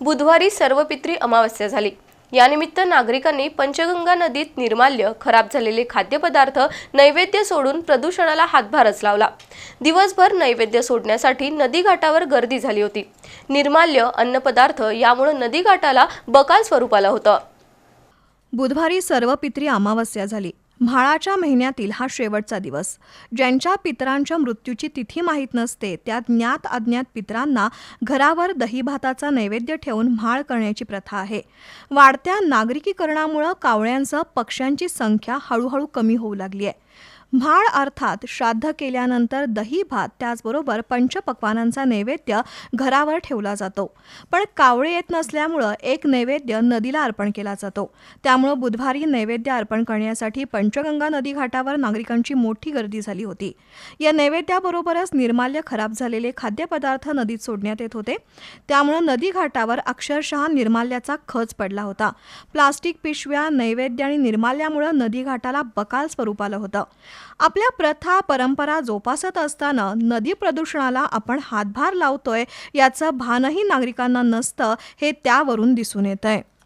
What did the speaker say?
बुधवारी सर्वपित्री अमावस्या झाली. यानिमित्त नागरिकांनी पंचगंगा नदीत निर्माल्य खराब झालेले खाद्यपदार्थ नैवेद्य सोडून प्रदूषणाला हातभारच लावला. दिवसभर नैवेद्य सोडण्यासाठी नदीघाटावर गर्दी झाली होती. निर्माल्य अन्नपदार्थ यामुळे नदीघाटाला बकाल स्वरूप आलं होतं. बुधवारी सर्व पित्री अमावस्या झाली. म्हाळाच्या महिन्यातील हा शेवटचा दिवस. ज्यांच्या पितरांच्या मृत्यूची तिथी माहीत नसते त्या ज्ञात अज्ञात पितरांना घरावर दहीभाताचा नैवेद्य ठेवून म्हाळ करण्याची प्रथा आहे. वाढत्या नागरिकीकरणामुळं कावळ्यांसह पक्ष्यांची संख्या हळूहळू कमी होऊ लागली आहे. म्हाळ अर्थात श्राद्ध केल्यानंतर दही भात त्याचबरोबर पंचपक्वानांचा नैवेद्य घरावर ठेवला जातो. पण कावळे येत नसल्यामुळं एक नैवेद्य नदीला अर्पण केला जातो. त्यामुळं बुधवारी नैवेद्य अर्पण करण्यासाठी पंचगंगा नदी घाटावर नागरिकांची मोठी गर्दी झाली होती. या नैवेद्याबरोबरच निर्माल्य खराब झालेले खाद्यपदार्थ नदीत सोडण्यात येत होते. त्यामुळं नदी घाटावर अक्षरशः निर्माल्याचा खच पडला होता. प्लास्टिक पिशव्या नैवेद्य आणि निर्माल्यामुळं नदी घाटाला बकाल स्वरूप आलं होतं. आपल्या प्रथा परंपरा जोपासत असताना नदी प्रदूषणाला आपण हातभार लावतोय याचं भानही नागरिकांना नसतं हे त्यावरून दिसून येत आहे